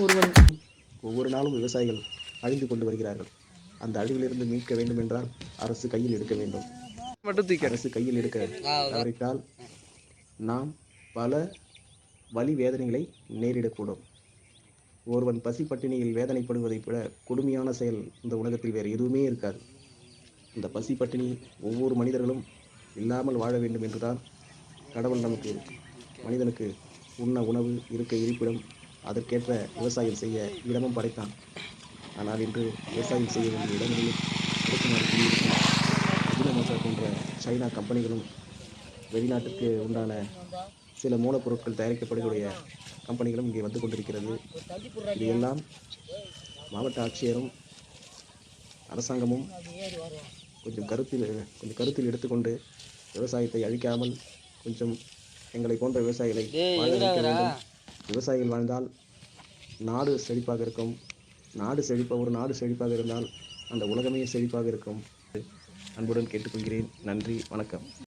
ஒருவன் ஒவ்வொரு நாளும் விவசாயிகள் அழிந்து கொண்டு வருகிறார்கள். அந்த அழிவிலிருந்து மீட்க வேண்டும் என்றால் அரசு கையில் எடுக்க வேண்டும். அரசு கையில் எடுக்க தவறிட்டால் நாம் பல வலி வேதனைகளை நேரிடக்கூடும். ஒருவன் பசி பட்டினியில் வேதனைப்படுவதைப் விட கொடுமையான செயல் இந்த உலகத்தில் வேறு எதுவுமே இருக்காது. இந்த பசி பட்டினி ஒவ்வொரு மனிதர்களும் இல்லாமல் வாழ வேண்டும் என்றுதான் கடவுள் நமக்கு மனிதனுக்கு உண்ண உணவு இருக்க இருப்பிடம் அதற்கேற்ற விவசாயம் செய்ய இடமும் படைத்தான். ஆனால் இன்று விவசாயம் செய்ய வேண்டிய இடங்களில் அஜினமோட்டோ போன்ற சைனா கம்பெனிகளும் வெளிநாட்டுக்கு உண்டான சில மூலப்பொருட்கள் தயாரிக்கப்படுகிற கம்பெனிகளும் இங்கே வந்து கொண்டிருக்கிறது. இதையெல்லாம் மாவட்ட ஆட்சியரும் அரசாங்கமும் கொஞ்சம் கருத்தில் கொஞ்சம் கருத்தில் எடுத்துக்கொண்டு விவசாயத்தை அழிக்காமல் கொஞ்சம் எங்களை போன்ற விவசாயிகளை விவசாயிகள் வாழ்ந்தால் நாடு செழிப்பாக இருக்கும். நாடு செழிப்ப ஒரு நாடு செழிப்பாக இருந்தால் அந்த உலகமே செழிப்பாக இருக்கும். அன்புடன் கேட்டுக்கொள்கிறேன். நன்றி வணக்கம்.